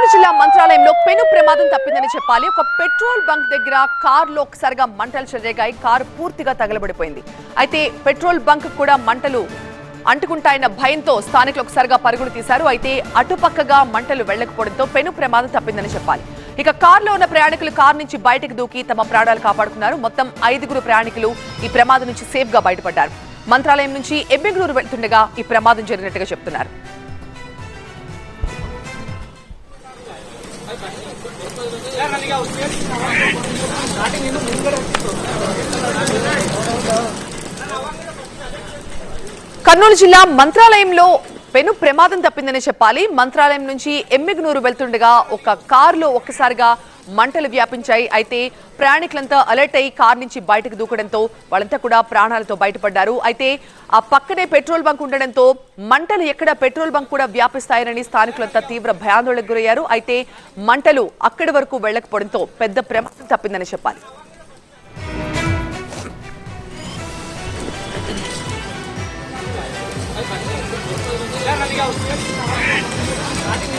కర్నూలు జిల్లా మంత్రాలయంలో పెను ప్రమాదం తప్పిందని చెప్పాలి. ఒక పెట్రోల్ బంక్ దగ్గర కారులో ఒకసారిగా మంటలు చెలరేగాయి. కారు పూర్తిగా తగలబడిపోయింది. అయితే పెట్రోల్ బంక్ కూడా మంటలు అంటుకుంటాయన్న భయంతో స్థానికులు ఒకసారిగా పరుగులు తీశారు. అయితే అటుపక్కగా మంటలు వెళ్ళకపోవడంతో పెను ప్రమాదం తప్పిందని చెప్పాలి. ఇక కారులో ఉన్న ప్రయాణికులు కారు నుంచి బయటకు దూకి తమ ప్రాణాలు కాపాడుకున్నారు. మొత్తం ఐదుగురు ప్రయాణికులు ఈ ప్రమాదం నుంచి సేఫ్గా బయటపడ్డారు. మంత్రాలయం నుంచి ఎబ్బెంగళూరు వెళ్తుండగా ఈ ప్రమాదం జరిగినట్టుగా చెప్తున్నారు. కర్నూలు జిల్లా మంత్రాలయంలో పెను ప్రమాదం తప్పిందని చెప్పాలి. మంత్రాలయం నుంచి ఎమ్మిగనూరు వెళ్తుండగా ఒక కారులో ఒక్కసారిగా మంటలు వ్యాపించాయి. అయితే ప్రయాణికులంతా అలర్ట్ అయి కార్ నుంచి బయటకు దూకడంతో వాళ్ళంతా కూడా ప్రాణాలతో బయటపడ్డారు. అయితే ఆ పక్కనే పెట్రోల్ బంక్ ఉండడంతో మంటలు ఎక్కడ పెట్రోల్ బంక్ కూడా వ్యాపిస్తాయని స్థానికులంతా తీవ్ర భయాందోళనకు గురయ్యారు. అయితే మంటలు అక్కడి వరకు వెళ్ళకపోవడంతో పెద్ద ప్రమాదం తప్పిందని చెప్పాలి. ಗೌರು ಆದಿಕ್ಕೆ